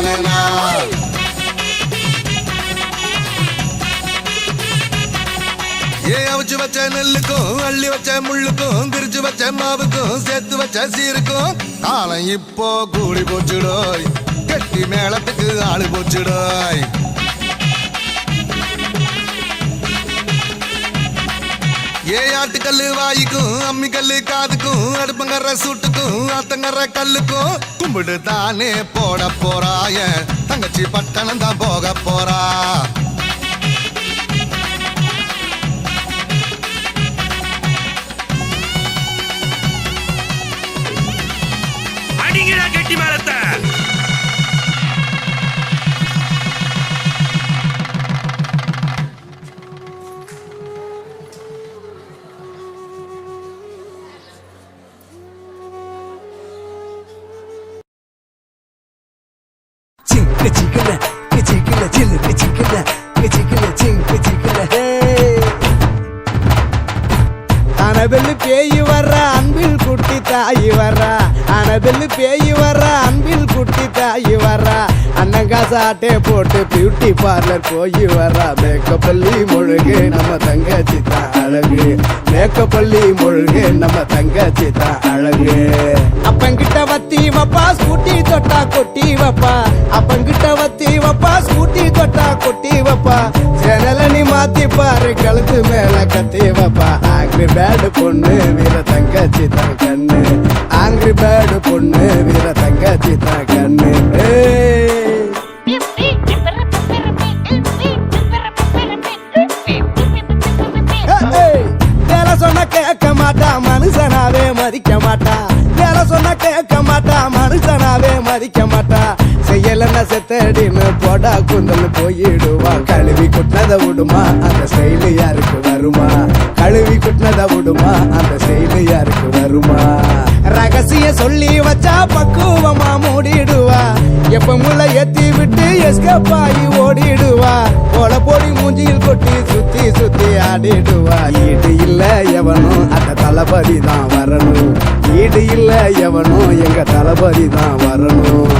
நானனா ஏ அவிச்சு வச்ச நெல்லுக்கும் அள்ளி வச்ச முள்ளுக்கும் திரிச்சு வச்ச மாவுக்கும் சேர்த்து வச்ச சீருக்கும் காலம் இப்போ கூடி போச்சுடோய். கட்டி மேளத்துக்கு ஆளு போச்சுடோய். ஏ ஆட்டுக்கல்லு வாய்க்கும் அம்மி கல்லு காதுக்கும் அடுப்பங்கற சூட்டுக்கும் ஆத்தங்கற கல்லுக்கும் கும்பிடு தானே போட போற தங்கச்சி பட்டணம் தான் போக போறா. சிக்கு சிக்கல சிக்கல சிலுக்கு சிக்கல சிக்கல சிங்கு ஹே அனபெல்லு பேய் வர்ற அன்பில் குட்டி தாய் வர்றா. அனபெல்லு பேய் வர்ற அன்பில் குட்டி தாய் வர்றா. அண்ணங்கா சாட்டே போட்டு பியூட்டி பார்லர் போய் வர்றா. மேக்கப் பள்ளி முழுகு நம்ம தங்கச்சி தான். அழகு. மேக்கப் பள்ளி முழுகு நம்ம தங்கச்சி தான் அழகு. அப்பங்கிட்ட வத்தி வப்பா ஸ்கூட்டி தொட்டா கொட்டி வப்பா. அப்பங்கிட்ட வத்தி வப்பா ஸ்கூட்டி தொட்டா கொட்டி வப்பா. சேனல நீ மாத்தி பாரு கழுத்து மேல கத்தி வப்பா. ஆக்ரி பேடு பொண்ணு வீர தங்கச்சி தான் கேட்க மாட்டா மனுஷனாவே மதிக்க மாட்டா வேலை சொன்னா கேட்க மாட்டா மனுஷனாவே மதிக்க மாட்டா செய்யலன்னா செத்தடின்னு போடா குந்தல் போயிடுவா. கழுவி குட்டினதை விடுமா அந்த செயலு யாருக்கு வருமா? கழுவி குட்டினதை விடுமா அந்த செயலு யாருக்கு வருமா? ரகசிய சொல்லி வச்சா பக்குவமா மூடிடுவா. எப்ப முள்ள ஏத்தி விட்டு எஸ்கப்பாயி ஓடிடுவா. போல போடி மூஞ்சியில் கொட்டி சுத்தி சுத்தி ஆடிடுவா. ஈடு இல்ல எவனும் அந்த தளபதி தான் வரணும். ஈடு இல்ல எவனும் எங்க தளபதி தான் வரணும்.